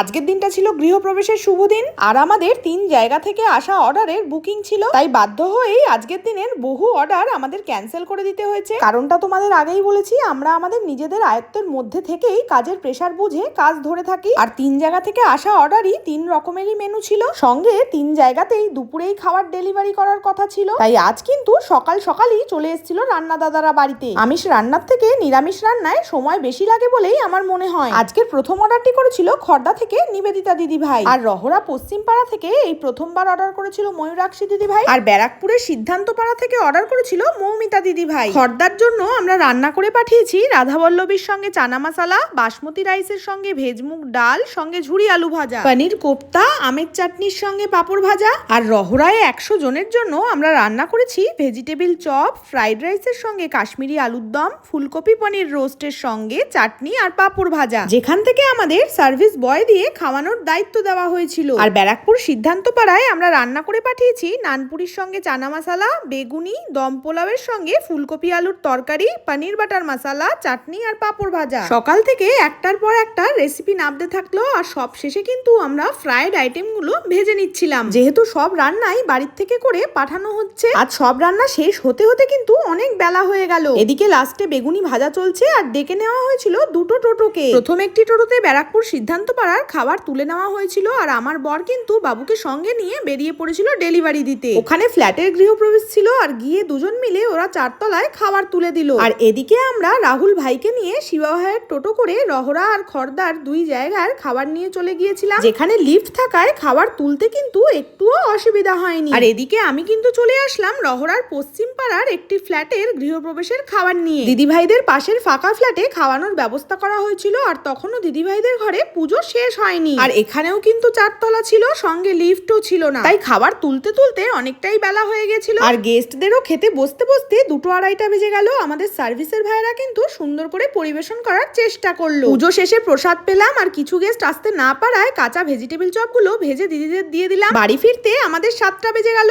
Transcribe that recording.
আজকের দিনটা ছিল গৃহপ্রবেশের শুভ দিন, আর আমাদের তিন জায়গা থেকে আসা অর্ডারের বুকিং ছিল। তাই বাধ্য হয়েই আজকের দিনের বহু অর্ডার আমাদের ক্যান্সেল করে দিতে হয়েছে। কারণটা তোমাদের আগেই বলেছি, আমরা আমাদের নিজেদের আয়ত্তের মধ্যে থেকেই কাজের প্রেশার বুঝে কাজ ধরে থাকি। আর তিন জায়গা থেকে আসা অর্ডারই তিন রকমেরই মেনু ছিল। সঙ্গে তিন জায়গাতেই দুপুরেই খাবার ডেলিভারি করার কথা ছিল। তাই আজ কিন্তু সকাল সকালই চলে এসেছিল রান্না দাদারা বাড়িতে। আমিষ রান্নার থেকে নিরামিষ রান্নায় সময় বেশি লাগে বলেই আমার মনে হয়। আজকের প্রথম অর্ডারটি করেছিল খর্দা থেকে নিবেদিতা দিদি ভাই আর রহরা পশ্চিম পাড়া থেকে এই প্রথমবার অর্ডার করেছিল ময়ূরাক্ষী দিদি ভাই আর ব্যারাকপুরের সিদ্ধান্ত পাড়া থেকে অর্ডার করেছিল মৌমিতা দিদি ভাই খর্দার জন্য আমরা রান্না করে পাঠিয়েছি রাধাবল্লভীর সঙ্গে চানা মশলা বাসমতি রাইসের সঙ্গে ভেজমুগ ডাল সঙ্গে ঝুড়ি আলু ভাজা পনির কোপ্তা আমের চাটনির সঙ্গে পাপড় ভাজা আর রহরায় একশো জনের জন্য আমরা রান্না করেছি ভেজিটেবিল চপ ফ্রাইড রাইসের সঙ্গে কাশ্মীরি আলুর দম ফুলকপি পনির রোস্টের সঙ্গে চাটনি আর পাপড় ভাজা। যেখান থেকে আমাদের সার্ভিস বয় দিয়ে খাওয়ানোর দায়িত্ব দেওয়া হয়েছিল। আর ব্যারাকপুর সিদ্ধান্ত পাড়ায় আমরা রান্না করে পাঠিয়েছি নানপুরির সঙ্গে চানা মশলা, বেগুনি, দম পোলাওয়ের সঙ্গে ফুলকপি আলুর তরকারি, পনির বাটার মশলা, চাটনি আর পাঁপড় ভাজা। সকাল থেকে একটার পর একটা রেসিপি নামতে থাকল আর সব শেষে কিন্তু আমরা ফ্রাইড আইটেমগুলো ভেজে নিচ্ছিলাম। যেহেতু সব রান্নাই বাড়ির থেকে করে পাঠানো হচ্ছে আর সব রান্না শেষ হতে হতে কিন্তু অনেক বেলা হয়ে গেল। এদিকে লাস্টে বেগুনি ভাজা চলছে আর ডেকে নেওয়া হয়েছিল দুটো টোটোকে। প্রথম একটি টোটোতে ব্যারাকপুর সিদ্ধান্ত পাড়ার খাবার তুলে নেওয়া হয়েছিল আর আমার বর কিন্তু বাবুকে সঙ্গে নিয়ে বেরিয়ে পড়েছিল ডেলিভারি দিতে। ওখানে ফ্ল্যাটের গৃহপ্রবেশ ছিল আর গিয়ে দুজন মিলে ওরা চারতলায় খাবার তুলে দিল। আর এদিকে আমরা রাহুল ভাইকে নিয়ে শিবাভাইয়ের টোটো করে রহরা আর খর্দার দুই জায়গার খাবার নিয়ে চলে গিয়েছিলাম। যেখানে লিফট থাকায় খাবার তুলতে কিন্তু একটুও অসুবিধা হয়নি। আর এদিকে আমি কিন্তু চলে আসলাম রহরার পশ্চিম পাড়ার একটি ফ্ল্যাটের গৃহপ্রবেশের খাবার নিয়ে। দিদিভাইদের পাশের ফাঁকা ফ্ল্যাটে খাওয়ানোর ব্যবস্থা করা হয়েছিল আর তখনও দিদিভাইদের ঘরে পুজো শেষ হয়নি। আর এখানেও কিন্তু চারতলা ছিল সঙ্গে লিফটও ছিল না। তাই খাবার তুলতে তুলতে অনেকটাই বেলা হয়ে গেছিল। আর গেস্টদেরও খেতে বসতে বসতে দুটো আড়াইটা বেজে গেল। আমাদের সার্ভিসের ভাইরা কিন্তু সুন্দর করে পরিবেশন করার চেষ্টা করল। পুজো শেষে প্রসাদ পেলাম আর কিছু গেস্ট আসতে না পারায় কাঁচা ভেজিটেবিল চপগুলো ভেজে দিদিদের দিয়ে দিলাম। বাড়ি ফিরতে আমাদের সাতটা বেজে গেল।